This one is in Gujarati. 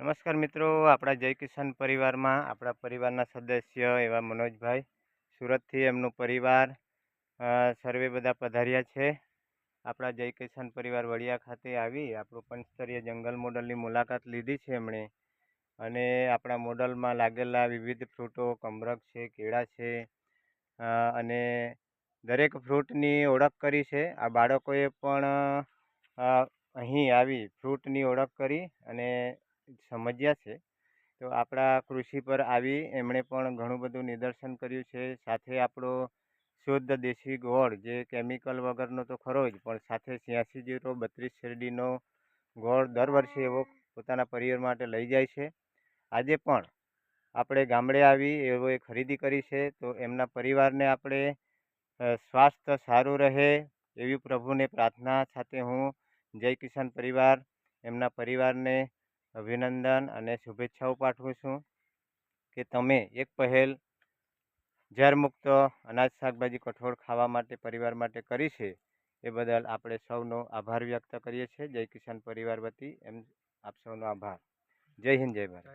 નમસ્કાર મિત્રો, આપણા જય કિસાન પરિવારમાં, આપણા પરિવારના સદસ્ય એવા મનોજભાઈ. સુરતથી એમનું પરિવાર સર્વે બધા પધાર્યા છે. આપણા જય કિસાન પરિવાર વડિયા ખાતે આવી, આપણું પંચસ્તરીય જંગલ મોડલની મુલાકાત લીધી છે એમણે. અને આપણા મોડલમાં લાગેલા વિવિધ ફ્રૂટો કમરક છે, કેળા છે અને દરેક ફ્રૂટની ઓળખ કરી છે. આ બાળકોએ પણ અહીં આવી ફ્રૂટની ઓળખ કરી અને સમજ્યા છે. તો આપણા કૃષિ પર આવી એમણે પણ ઘણું બધું નિદર્શન કર્યું છે. સાથે આપણો શુદ્ધ દેશી ગોળ જે કેમિકલ વગરનો તો ખરો જ, પણ સાથે છ્યાસી જીરો બત્રીસ શેરડીનો ગોળ દર વર્ષે એવો પોતાના પરિવાર માટે લઈ જાય છે. આજે પણ આપણે ગામડે આવી એઓએ ખરીદી કરી છે. તો એમના પરિવારને આપણે સ્વાસ્થ્ય સારું રહે એવી પ્રભુને પ્રાર્થના સાથે હું જય કિસાન પરિવાર, એમના પરિવારને અભિનંદન અને શુભેચ્છાઓ પાઠવું છું કે તમે એક પહેલ ઝેરમુક્ત અનાજ શાકભાજી કઠોળ ખાવા માટે, પરિવાર માટે કરી છે એ બદલ આપણે સૌનો આભાર વ્યક્ત કરીએ છીએ. જય કિસાન પરિવાર વતી એમ આપ સૌનો આભાર. જય હિન્દ, જય ભારત.